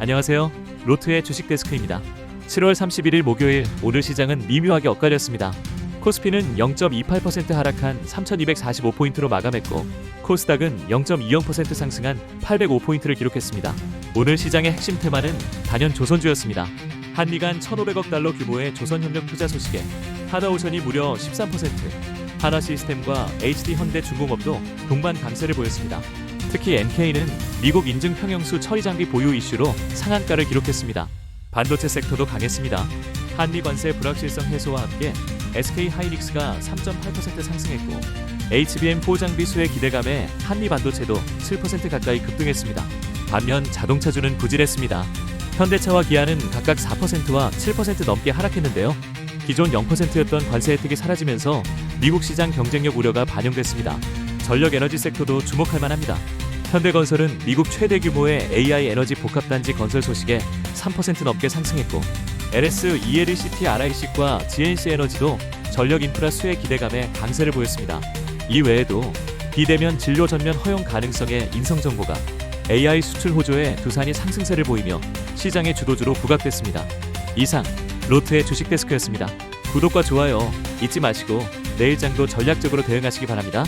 안녕하세요. 로트의 주식 데스크입니다. 7월 31일 목요일 오늘 시장은 미묘하게 엇갈렸습니다. 코스피는 0.28% 하락한 3,245포인트로 마감했고 코스닥은 0.20% 상승한 805포인트를 기록했습니다. 오늘 시장의 핵심 테마는 단연 조선주였습니다. 한미 간 1,500억 달러 규모의 조선협력 투자 소식에 하나오션이 무려 13%, 하나시스템과 HD 현대 중공업도 동반 강세를 보였습니다. 특히 NK는 미국 인증 평형수 처리 장비 보유 이슈로 상한가를 기록했습니다. 반도체 섹터도 강했습니다. 한미 관세 불확실성 해소와 함께 SK 하이닉스가 3.8% 상승했고 HBM4 장비 수혜 기대감에 한미 반도체도 7% 가까이 급등했습니다. 반면 자동차주는 부진했습니다. 현대차와 기아는 각각 4%와 7% 넘게 하락했는데요. 기존 0%였던 관세 혜택이 사라지면서 미국 시장 경쟁력 우려가 반영됐습니다. 전력 에너지 섹터도 주목할 만합니다. 현대건설은 미국 최대 규모의 AI 에너지 복합단지 건설 소식에 3% 넘게 상승했고 LS, ELCT, RIC과 GNC 에너지도 전력 인프라 수혜 기대감에 강세를 보였습니다. 이 외에도 비대면 진료 전면 허용 가능성의 인성 정보가 AI 수출 호조에 두산이 상승세를 보이며 시장의 주도주로 부각됐습니다. 이상 로트의 주식 데스크였습니다. 구독과 좋아요 잊지 마시고 내일장도 전략적으로 대응하시기 바랍니다.